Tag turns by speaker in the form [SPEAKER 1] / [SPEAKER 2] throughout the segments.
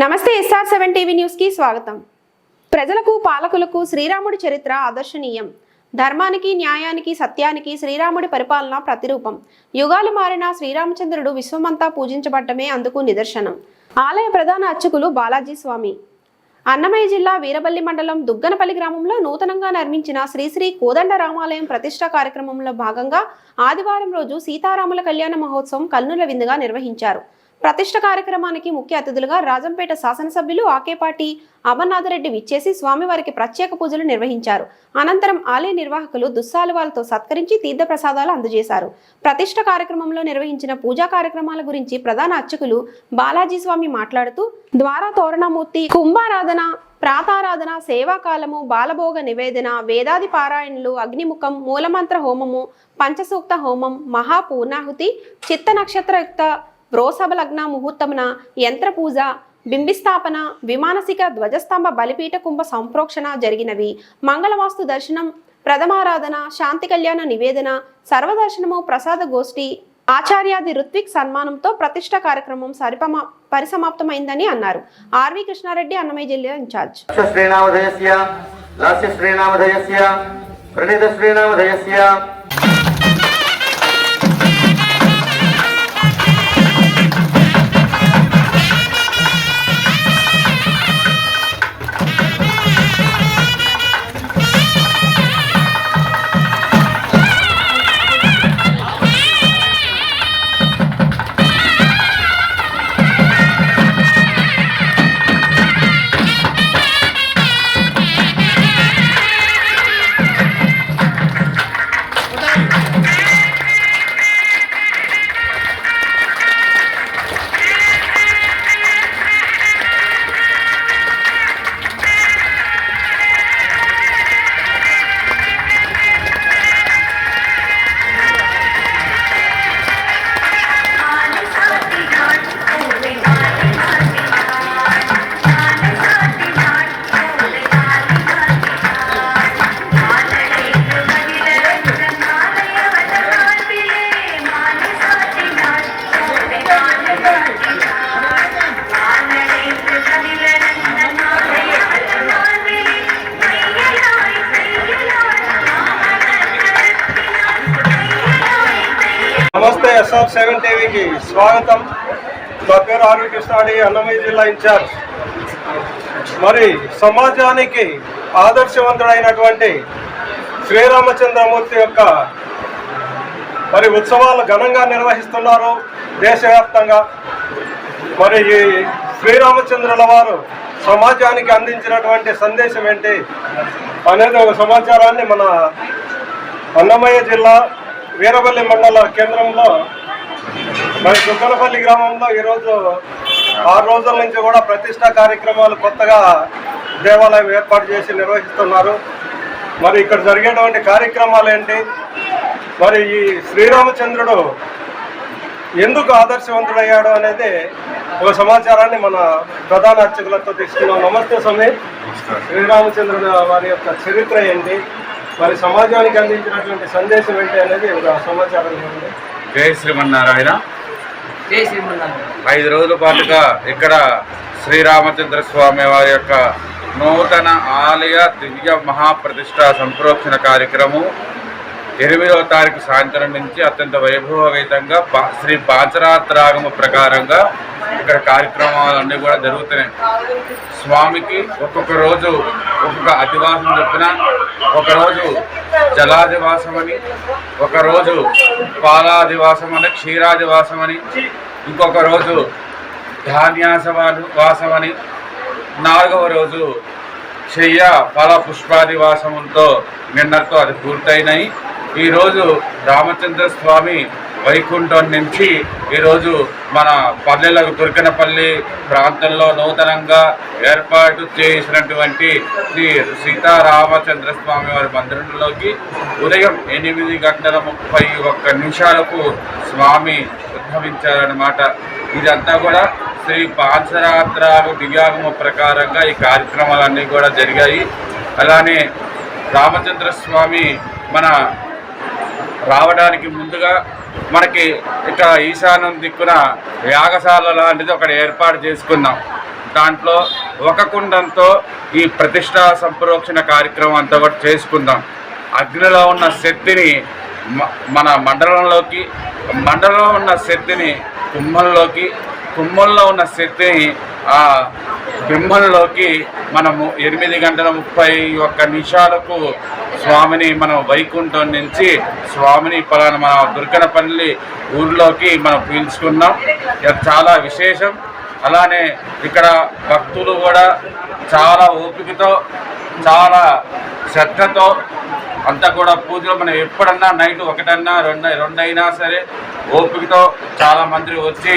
[SPEAKER 1] నమస్తే S R seven TV న్యూస్కి స్వాగతం. ప్రజలకు పాలకులకు శ్రీరాముడి చరిత్ర ఆదర్శనీయం. ధర్మానికి న్యాయానికి సత్యానికి శ్రీరాముడి పరిపాలన ప్రతిరూపం. యుగాలు మారిన శ్రీరామచంద్రుడు విశ్వమంతా పూజించబడ్డమే అందుకు నిదర్శనం. ఆలయ ప్రధాన అర్చకులు బాలాజీ స్వామి. అన్నమయ్య జిల్లా వీరబల్లి మండలం దుగ్గనపల్లి గ్రామంలో నూతనంగా నిర్మించిన శ్రీశ్రీ కోదండ రామాలయం ప్రతిష్ట కార్యక్రమంలో భాగంగా ఆదివారం రోజు సీతారాముల కళ్యాణ మహోత్సవం కల్నుల విందుగా నిర్వహించారు. ప్రతిష్ట కార్యక్రమానికి ముఖ్య అతిథులుగా రాజంపేట శాసనసభ్యులు ఆకేపాటి అమర్నాథరెడ్డి విచ్చేసి స్వామివారికి ప్రత్యేక పూజలు నిర్వహించారు. అనంతరం ఆలయ నిర్వాహకులు దుస్సాలువాలతో సత్కరించి తీర్థప్రసాదాలు అందజేశారు. ప్రతిష్ట కార్యక్రమంలో నిర్వహించిన పూజా కార్యక్రమాల గురించి ప్రధాన అర్చకులు బాలాజీ స్వామి మాట్లాడుతూ ద్వార తోరణమూర్తి కుంభారాధన ప్రాతారాధన సేవాకాలము బాలభోగ నివేదన వేదాది పారాయణలు అగ్నిముఖం మూలమంత్ర హోమము పంచసూక్త హోమం మహాపూర్ణాహుతి చిత్త నక్షత్రయుక్త రోసభ లగ్న ముహూర్తమున యంత్ర పూజ బింబిస్థాపన విమానసిక ధ్వజస్తంభ బలిపీఠ కుంభ సంప్రోక్షణ జరిగినవి. మంగళవాస్తు దర్శనం ప్రథమారాధన శాంతి కళ్యాణ నివేదన సర్వదర్శనము ప్రసాద గోష్ఠి ఆచార్యాది ఋత్విక్ సన్మానంతో ప్రతిష్ట కార్యక్రమం సరిపమా పరిసమాప్తమైందని అన్నారు. ఆర్వి కృష్ణారెడ్డి అన్నమయ్య జిల్లా ఇన్ఛార్జ్
[SPEAKER 2] శ్రీనామధయస్య లాస్య ప్రణీత శ్రీనామధయస్య.
[SPEAKER 3] నమస్తే ఎస్ఆర్ సెవెన్ టీవీకి స్వాగతం. నా పేరు ఆర్వి కృష్ణాడి అన్నమయ్య జిల్లా ఇన్ఛార్జ్. మరి సమాజానికి ఆదర్శవంతుడైనటువంటి శ్రీరామచంద్రమూర్తి యొక్క మరి ఉత్సవాలు ఘనంగా నిర్వహిస్తున్నారు దేశవ్యాప్తంగా. మరి ఈ శ్రీరామచంద్రుల వారు సమాజానికి అందించినటువంటి సందేశం ఏంటి? అనేది ఒక సమాచారాన్ని మన అన్నమయ్య జిల్లా వీరవల్లి మండల కేంద్రంలో మరి దుగ్గనపల్లి గ్రామంలో ఈరోజు ఆరు రోజుల నుంచి కూడా ప్రతిష్టా కార్యక్రమాలు కొత్తగా దేవాలయం ఏర్పాటు చేసి నిర్వహిస్తున్నారు. మరి ఇక్కడ జరిగేటువంటి కార్యక్రమాలు ఏంటి? మరి ఈ శ్రీరామచంద్రుడు ఎందుకు ఆదర్శవంతుడయ్యాడు అనేది ఒక సమాచారాన్ని మన ప్రధాన అర్చకులతో తీసుకున్నాం నమస్తే స్వామి. శ్రీరామచంద్రుడు వారి యొక్క చరిత్ర ఏంటి? మరి సమాజానికి అందించినటువంటి సందేశం ఏంటి అనేది ఒక సమాచారం
[SPEAKER 4] జై శ్రీమన్నారాయణ.
[SPEAKER 5] జై శ్రీమన్నారాయణ.
[SPEAKER 4] ఐదు రోజుల పాటుగా ఇక్కడ శ్రీరామచంద్ర స్వామి వారి యొక్క నూతన ఆలయ దివ్య మహాప్రతిష్ఠ సంప్రోక్షణ కార్యక్రమం ఎనిమిదవ తారీఖు సాయంత్రం నుంచి అత్యంత వైభవవేతంగా శ్రీ పాంచరాత్రాగమ ప్రకారంగా ఇక్కడ కార్యక్రమాలన్నీ కూడా జరుగుతున్నాయి. స్వామికి ఒక్కొక్క రోజు ఒక్కొక్క అధివాసం చొప్పున ఒకరోజు జలాదివాసం అని ఒకరోజు పాలాదివాసం అని క్షీరాదివాసం అని ఇంకొక రోజు ధాన్యాసవాడు వాసం అని నాలుగవ రోజు శయ్య ఫల పుష్పాదివాసంతో నిన్నతో అది పూర్తయినాయి. ఈరోజు రామచంద్ర స్వామి వైకుంఠం నుంచి ఈరోజు మన పల్లెలకు దుర్గనపల్లి ప్రాంతంలో నూతనంగా ఏర్పాటు చేసినటువంటి శ్రీ సీతారామచంద్ర స్వామి వారి మందిరంలోకి ఉదయం ఎనిమిది గంటల ముప్పై ఒక్క నిమిషాలకు స్వామి ఉద్భవించారన్నమాట. ఇదంతా కూడా శ్రీ పాంచరాత్రాలు దివ్యాగమ ప్రకారంగా ఈ కార్యక్రమాలన్నీ కూడా జరిగాయి. అలానే రామచంద్ర స్వామి మన రావడానికి ముందుగా మనకి ఇక ఈశాన్యం దిక్కున యాగశాల లాంటిది ఒకటి ఏర్పాటు చేసుకున్నాం. దాంట్లో ఒక కుండంతో ఈ ప్రతిష్టా సంప్రోక్షణ కార్యక్రమం అంతా కూడా చేసుకుందాం. అగ్నిలో ఉన్న శక్తిని మన మండలంలోకి మండలంలో ఉన్న శక్తిని కుంభంలోకి కుంభంలో ఉన్న శక్తిని ఆ బింబంలోకి మనము ఎనిమిది గంటల ముప్పై ఒక్క నిమిషాలకు స్వామిని మనం వైకుంఠం నుంచి స్వామిని పలానా మన దుర్గనపల్లి ఊర్లోకి మనం పీల్చుకున్నాం. ఇది చాలా విశేషం. అలానే ఇక్కడ భక్తులు కూడా చాలా ఓపికతో చాలా శ్రద్ధతో అంతా కూడా పూజలు. మనం ఎప్పుడన్నా నైట్ ఒకటన్నా రెండు రెండైనా సరే ఓపికతో చాలా మంది వచ్చి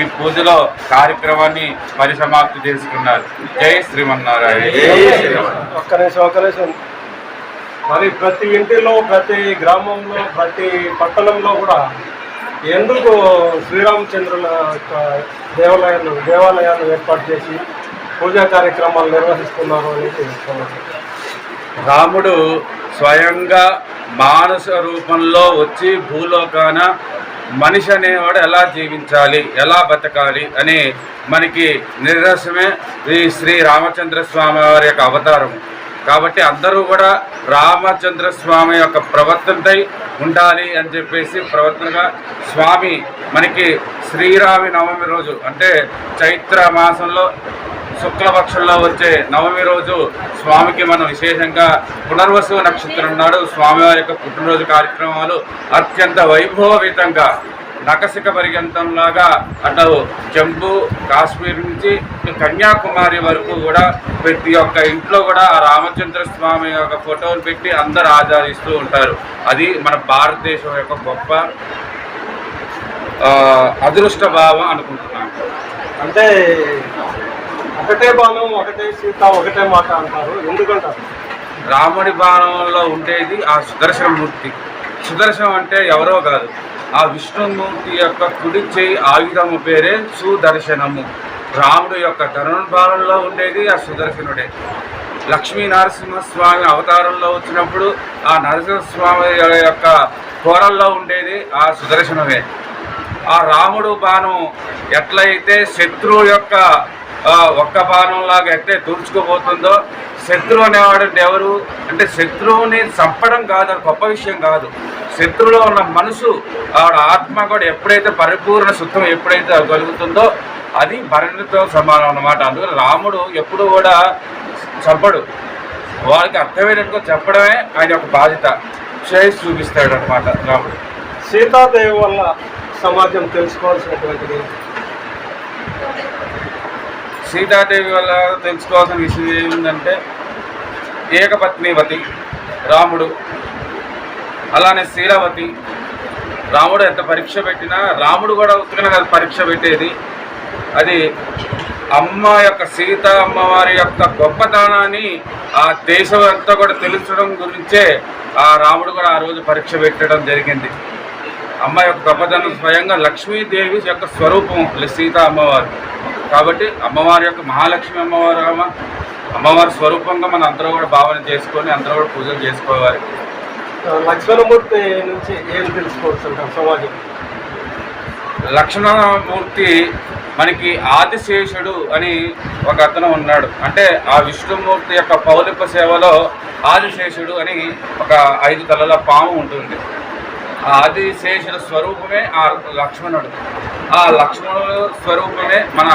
[SPEAKER 4] ఈ పూజలో కార్యక్రమాన్ని పరిసమాప్తి చేసుకున్నారు. జై శ్రీమన్నారాయణ.
[SPEAKER 3] ఒక్క నిమిషం ఒక్క నిమిషం. మరి ప్రతి ఇంటిలో ప్రతి గ్రామంలో ప్రతి పట్టణంలో కూడా ఎందుకు శ్రీరామచంద్రుల యొక్క దేవాలయాలు దేవాలయాలు ఏర్పాటు చేసి పూజా కార్యక్రమాలు నిర్వహిస్తున్నారు అనేది.
[SPEAKER 4] రాముడు స్వయంగా మానస రూపంలో వచ్చి భూలోకాన మనిషి అనేవాడు ఎలా జీవించాలి ఎలా బతకాలి అని మనకి నిదర్శనమే ఈ శ్రీ రామచంద్ర స్వామి వారి యొక్క అవతారం. కాబట్టి అందరూ కూడా రామచంద్ర స్వామి యొక్క ప్రవర్తనపై ఉండాలి అని చెప్పేసి ప్రవర్తనగా స్వామి మనకి శ్రీరామి నవమి రోజు అంటే చైత్ర మాసంలో శుక్లపక్షంలో వచ్చే నవమి రోజు స్వామికి మనం విశేషంగా పునర్వసు నక్షత్రం నాడు స్వామివారి యొక్క పుట్టినరోజు కార్యక్రమాలు అత్యంత వైభవీతంగా నకసిక పర్యంతంలాగా అటు జమ్మూ కాశ్మీర్ నుంచి కన్యాకుమారి వరకు కూడా ప్రతి ఒక్క ఇంట్లో కూడా ఆ రామచంద్ర స్వామి యొక్క ఫోటోలు పెట్టి అందరు ఆచరిస్తూ ఉంటారు. అది మన భారతదేశం యొక్క గొప్ప అదృష్ట భావం అనుకుంటున్నాను.
[SPEAKER 3] అంటే ఒకటే బాణం ఒకటే సీత ఒకటే మాట అంటారు. ఎందుకంటారు?
[SPEAKER 4] రాముడి బాణంలో ఉండేది ఆ సుదర్శన మూర్తి. సుదర్శనం అంటే ఎవరో కాదు. ఆ విష్ణుమూర్తి యొక్క కుడి చేయి ఆయుధము పేరే సుదర్శనము. రాముడు యొక్క ధనుర్బాణంలో ఉండేది ఆ సుదర్శనుడే. లక్ష్మీ నరసింహస్వామి అవతారంలో వచ్చినప్పుడు ఆ నరసింహస్వామి యొక్క కోరల్లో ఉండేది ఆ సుదర్శనమే. ఆ రాముడు బాణం ఎట్లయితే శత్రువు యొక్క ఒక్క బాణంలాగా ఎట్లే దూర్చుకుపోతుందో శత్రువు అనేవాడు ఎవరు? అంటే శత్రువుని చంపడం కాదు అది గొప్ప విషయం కాదు. శత్రువులో ఉన్న మనసు ఆవిడ ఆత్మ కూడా ఎప్పుడైతే పరిపూర్ణ శుద్ధం ఎప్పుడైతే కలుగుతుందో అది భరణితో సమానం అన్నమాట. అందుకని రాముడు ఎప్పుడు కూడా చంపడు. వాళ్ళకి అర్థమయ్యేటట్టుగా చెప్పడమే ఆయన యొక్క బాధ్యత. చేసి చూపిస్తాడు అనమాట రాముడు.
[SPEAKER 3] సీతాదేవి వల్ల సమాజం తెలుసుకోవాల్సినటువంటిది
[SPEAKER 4] సీతాదేవి వల్ల తెలుసుకోవాల్సిన విషయం ఏముందంటే ఏకపత్నివతి రాముడు అలానే శీలవతి. రాముడు ఎంత పరీక్ష పెట్టినా రాముడు కూడా ఉత్తగా కదా పరీక్ష పెట్టేది. అది అమ్మ యొక్క సీత అమ్మవారి యొక్క గొప్పతనాన్ని ఆ దేశం అంతా కూడా తెలుసడం గురించే ఆ రాముడు కూడా ఆ రోజు పరీక్ష పెట్టడం జరిగింది. అమ్మ యొక్క గొప్పతనం స్వయంగా లక్ష్మీదేవి యొక్క స్వరూపం సీత అమ్మవారు. కాబట్టి అమ్మవారి యొక్క మహాలక్ష్మి అమ్మవారు అమ్మ అమ్మవారి స్వరూపంగా మనం అందరూ కూడా భావన చేసుకొని అందరూ కూడా పూజలు చేసుకోవాలి.
[SPEAKER 3] లక్ష్మణమూర్తి నుంచి ఏం తెలుసుకోవచ్చు సమాజం?
[SPEAKER 4] లక్ష్మణమూర్తి మనకి ఆదిశేషుడు అని ఒక అతను ఉన్నాడు. అంటే ఆ విష్ణుమూర్తి యొక్క పౌలిక సేవలో ఆదిశేషుడు అని ఒక ఐదు తలల పాము ఉంటుంది. ఆ ఆదిశేషుడు స్వరూపమే ఆ లక్ష్మణుడు. ఆ లక్ష్మణుడు స్వరూపమే మన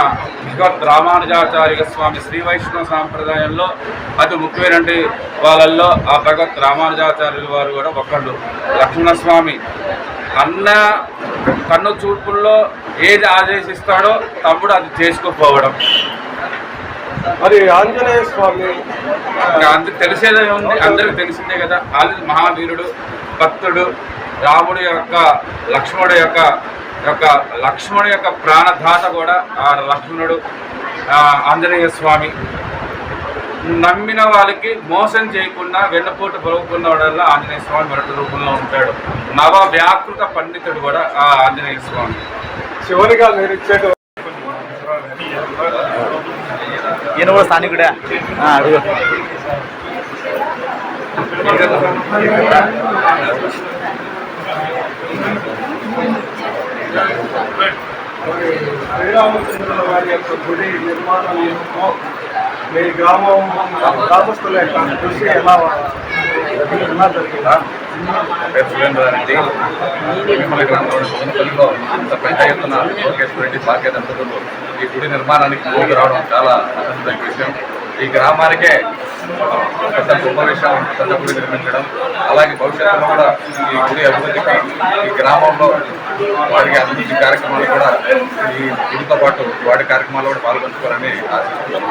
[SPEAKER 4] భగవత్ రామానుజాచార్య స్వామి శ్రీ వైష్ణవ సాంప్రదాయంలో అతి ముఖ్యమైనటువంటి వాళ్ళల్లో ఆ భగవత్ రామానుజాచార్యుల వారు కూడా ఒకళ్ళు. లక్ష్మణస్వామి అన్న కన్ను చూపుల్లో ఏది ఆదేశిస్తాడో తమ్ముడు అది చేసుకోపోవడం.
[SPEAKER 3] మరి ఆంజనేయ స్వామి
[SPEAKER 4] అందరికి తెలిసేదే ఉంది అందరికి తెలిసిందే కదా. ఆది మహావీరుడు భక్తుడు రాముడి యొక్క లక్ష్మణుడు యొక్క యొక్క లక్ష్మణుడు యొక్క ప్రాణదాత కూడా ఆ లక్ష్మణుడు ఆ ఆంజనేయ స్వామి. నమ్మిన వాళ్ళకి మోసం చేయకుండా వెన్నపోటు వాడల్లా ఆంజనేయ స్వామి మరొక రూపంలో ఉంటాడు. నవ వ్యాకృత పండితుడు కూడా ఆ ఆంజనేయ స్వామి.
[SPEAKER 3] చివరిగా మీరు ఇచ్చేటువంటి
[SPEAKER 6] ఈయన కూడా స్థానికుడే. అడుగు.
[SPEAKER 3] శ్రీరామ శ్రీరామచంద్రుల వారి యొక్క గుడి నిర్మాణంలో మీ గ్రామం గ్రామస్తుల యొక్క కృషి ఎలా ఎలా జరిగిందా
[SPEAKER 7] పేరు సురేంద్రారెడ్డి మిమ్మల్ని గ్రామంలోని సోనపల్లిలో ఇంత పెద్ద ఎత్తున లోకేష్ రెడ్డి భాగ్య ఈ గుడి నిర్మాణానికి ముందుకు రావడం చాలా విషయం. ఈ గ్రామానికే పెద్ద గొప్ప పెద్ద గుడి నిర్మించడం అలాగే భవిష్యత్తులో కూడా ఈ గుడి అభివృద్ధికి ఈ గ్రామంలో వాడికి అభివృద్ధి కార్యక్రమాలు కూడా ఈ గుడితో పాటు వాడి కార్యక్రమాల్లో కూడా పాల్గొంచుకోవాలని ఆశిస్తున్నాం.